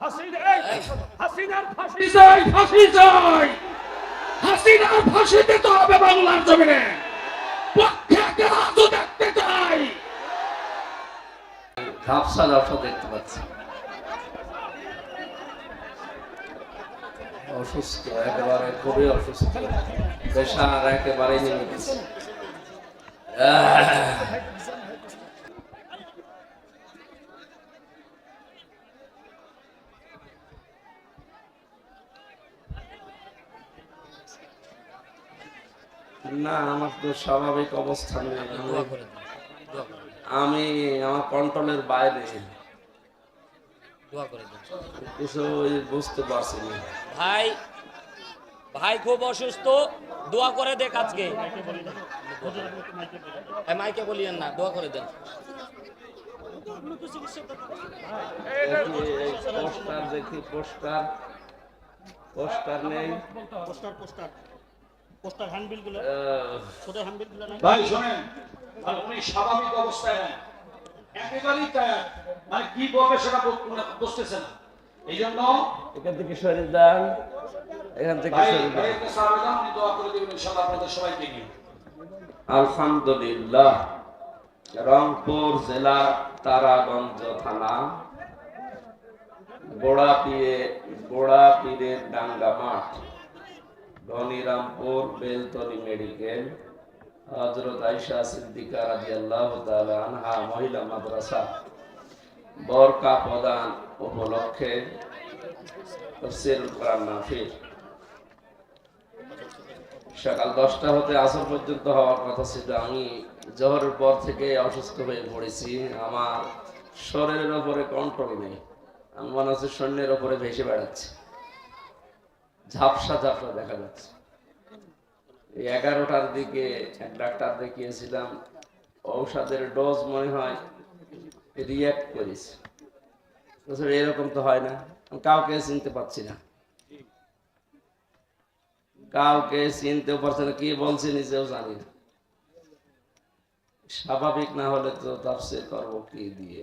হাসিনা এই হাসিনার ফাঁসি চাই ফাঁসি চাই হাসিনার ফাঁসি দিতে হবে বাংলার জমিনে। পক্ষে রাজু দেখতে চাই। ঝাপসা ঝাপসা দেখতে পাচ্ছি। অসুস্থ একেবারে খুবই অসুস্থ। পেশার একেবারে নেমে গেছে। না আমার তো স্বাভাবিক অবস্থা নেই। আমি- আমি আমার কন্ট্রোলের বাইরে। দোয়া করে দেন। কিছু বুঝতে পারছি না। ভাই ভাই খুব অসুস্থ দোয়া করে দেখ আজকে। মাইকে বলিয়েন না দোয়া করে দেন। পোস্টার দেখি পোস্টার। পোস্টার নেই। Poster poster. পোস্টার হ্যান্ডবিলগুলো ছোট হ্যান্ডবিলগুলো নাই? ভাই শোনেন আর উনি স্বাভাবিক অবস্থায় নেন একেবারেই টায়ার মানে কি বলবে সেটা বুঝতেছে না। এই জন্য এখান থেকে সরে যান। এখান থেকে সরে যান। উনি দোয়া করে দেবেন ইনশাআল্লাহ আপনাদের সবাইকে নিয়ে। আলহামদুলিল্লাহ। রংপুর জেলা তারাগঞ্জ থানা। গোড়া পিয়ে গোড়া পীরের ডাঙ্গা মাঠ। ধনিরামপুর বেলতলি মেডিকেল। হজরত আইসা সিদ্দিকা রাদিয়াল্লাহু তাআলা আনহা মহিলা মাদ্রাসা। বরকা প্রদান উপলক্ষে সকাল দশটা হতে আসর পর্যন্ত হওয়ার কথা ছিল। আমি জহরের পর থেকে অসুস্থ হয়ে পড়েছি। আমার শরীরের ওপরে কন্ট্রোল নেই। আমি মনে হচ্ছে সৈন্যের ওপরে ভেসে বেড়াচ্ছে। ঝাপসা ঝাপসা দেখা যাচ্ছে। এগারোটার দিকে এক ডাক্তার দেখিয়েছিলাম, ঔষধের ডোজ মনে হয় রিয়াক্ট এরকম তো হয় না। কাউকে চিনতে পারছি না। কাউকে চিনতেও পারছে না। কি বলছে নিজেও জানি না। স্বাভাবিক না হলে তো তাফসির করব কি দিয়ে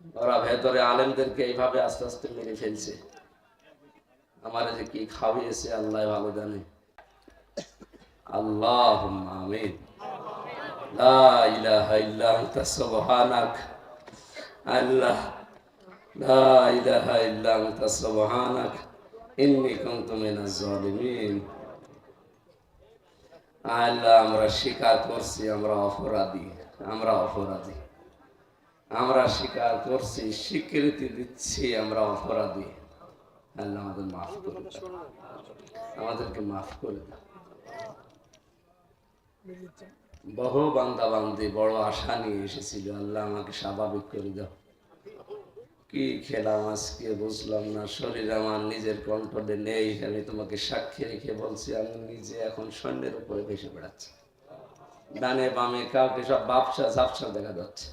ওরা ভেতরে আলেমদেরকে এইভাবে আস্তে আস্তে মেরে ফেলছে। আমার যে কি খাওয়িয়েছে আল্লাহ ভালো জানে। আল্লাহ আমিন আমরা স্বীকার করছি, আমরা অপরাধী আমরা অপরাধী। আমরা স্বীকার করছি, স্বীকৃতি দিচ্ছি আমরা অপরাধী। আল্লাহ আমাদের মাফ করে আমাদেরকে মাফ করে দাও। বহু বান্দা বান্দি বড় আশা নিয়ে এসেছিল। আল্লাহ আমাকে স্বাভাবিক করে দাও। কি খেলাম আজকে বুঝলাম না। শরীর আমার নিজের কন্ট্রোলে নেই আমি তোমাকে সাক্ষী রেখে বলছি, আমি নিজে এখন সৈন্যের উপরে ভেসে বেড়াচ্ছি। ডানে বামে কাউকে সব বাপসা ঝাপসা দেখা যাচ্ছে।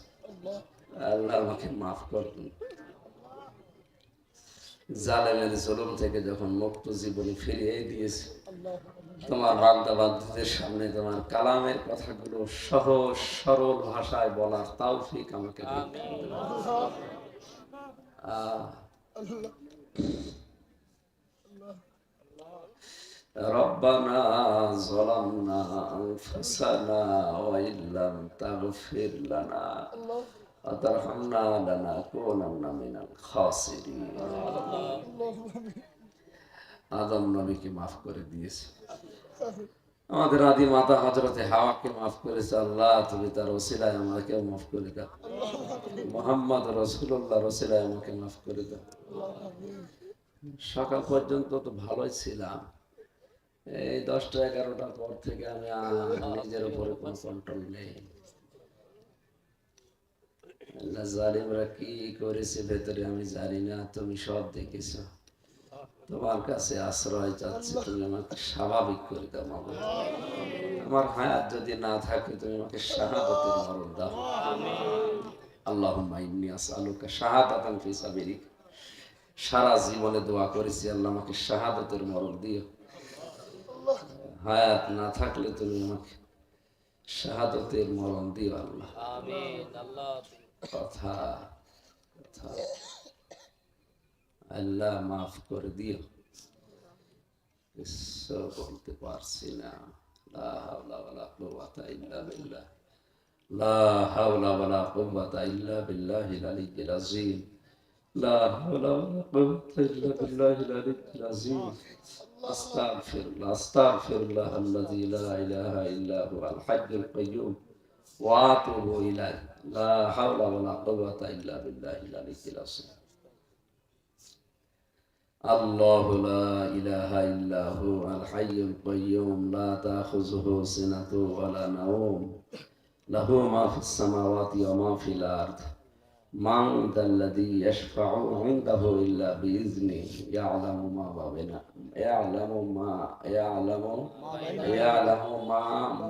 আল্লাহ আমাকে মাফ করুন জালেমের জুলুম থেকে যখন মুক্ত জীবনী ফিরিয়ে দিয়েছে তোমার বাগদা বাগদাদের সামনে তোমার কালামের কথাগুলো সহজ সরল ভাষায় বলার তাওফিক আমাকে দিন। আহ ربنا ظلمنا أنفسنا وإن لم تغفر لنا وترحمنا لنكونن من الخاسرين আদম নবীকে মাফ করে দিয়েছে আমাদের আদি মাতা হজরতে হাওয়াকে মাফ করেছে আল্লাহ তুমি তার ওসিলায় আমাকেও মাফ করে দাও মোহাম্মদ রসুল্লাহ রসিলায় আমাকে মাফ করে দাও সকাল পর্যন্ত তো ভালোই ছিলাম এই দশটা এগারোটার পর থেকে আমি আর নিজের উপরে কোনো কন্ট্রোল নেই আল্লাহ জালিমরা কি করেছে ভেতরে আমি জানি না তুমি সব দেখেছ। তোমার কাছে আশ্রয় চাচ্ছি তুমি আমাকে স্বাভাবিক করে দাও মাবুদ আমার হায়াত যদি না থাকে তুমি আমাকে শাহাদাতের মরণ দাও। আল্লাহুম্মা ইন্নী আসআলুকা শাহাদাতান ফি সাবিলিক। সারা জীবনে দোয়া করেছি আল্লাহ আমাকে শাহাদাতের মরণ দিও। হায়াত না থাকলে তুমি আমাকে শাহাদাতের মরণ দিও আল্লাহ। আমিন আল্লাহ। কথা কথা আল্লাহ মাফ করে দিও কিছু বলতে পারছি না লা হাওলা ওয়ালা কুওয়াতা ইল্লা বিল্লাহ লা হাওলা ওয়ালা কুওয়াতা ইল্লা বিল্লাহিল আলিয়্যিল আযীম লা হাওলা ওয়ালা কুওয়াতা ইল্লা বিল্লাহিল আলিয়্যিল আযীম আস্তাগফিরুল্লাহ আস্তাগফিরুল্লাহ আল্লাযী লা ইলাহা ইল্লা হুয়াল হাইয়্যুল কাইয়্যুম واتوب اليه لا حول ولا قوة إلا بالله العلي العظيم. الله لا إله إلا هو الحي القيوم لا تأخذه سنه ولا نوم. له ما في السماوات وما في الأرض. من ذا الذي يشفع عنده إلا بإذنه؟ يعلم ما بين يعلم ما يعلم يعلم ما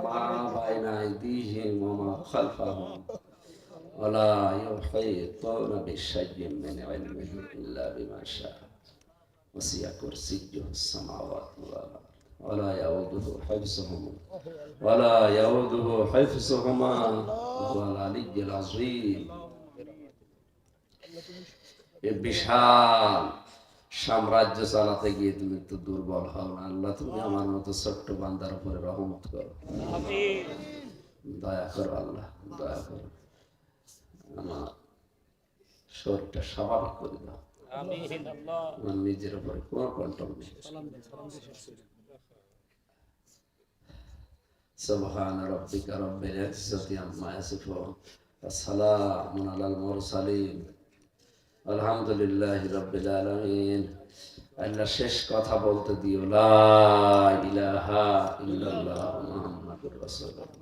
ما بين أيديهم وما خلفهم. ولا يحيطون بشيء من علمه الا بما شاء وسع كرسيه السماوات والارض ولا يؤوده حفظهما ولا يؤوده حفظهما وهو العلي العظيم এ বিশাল সাম্রাজ্য চালাতে গিয়ে তুমি তো দুর্বল হও না আল্লাহ তুমি আমার মতো ছোট্ট বান্দার উপরে রহমত করো আমিন দয়া করো আল্লাহ দয়া করো শরীরটা স্বাভাবিক করে দাও আমিন আল্লাহ আমার নিজের উপরে কোনো কন্ট্রোল নেই سبحان ربك رب العزة عما يصفون والسلام على المرسلين الحمد لله رب العالمين আল্লাহ শেষ কথা বলতে দিও লা ইলাহা ইল্লাল্লাহ মুহাম্মাদুর রাসূলুল্লাহ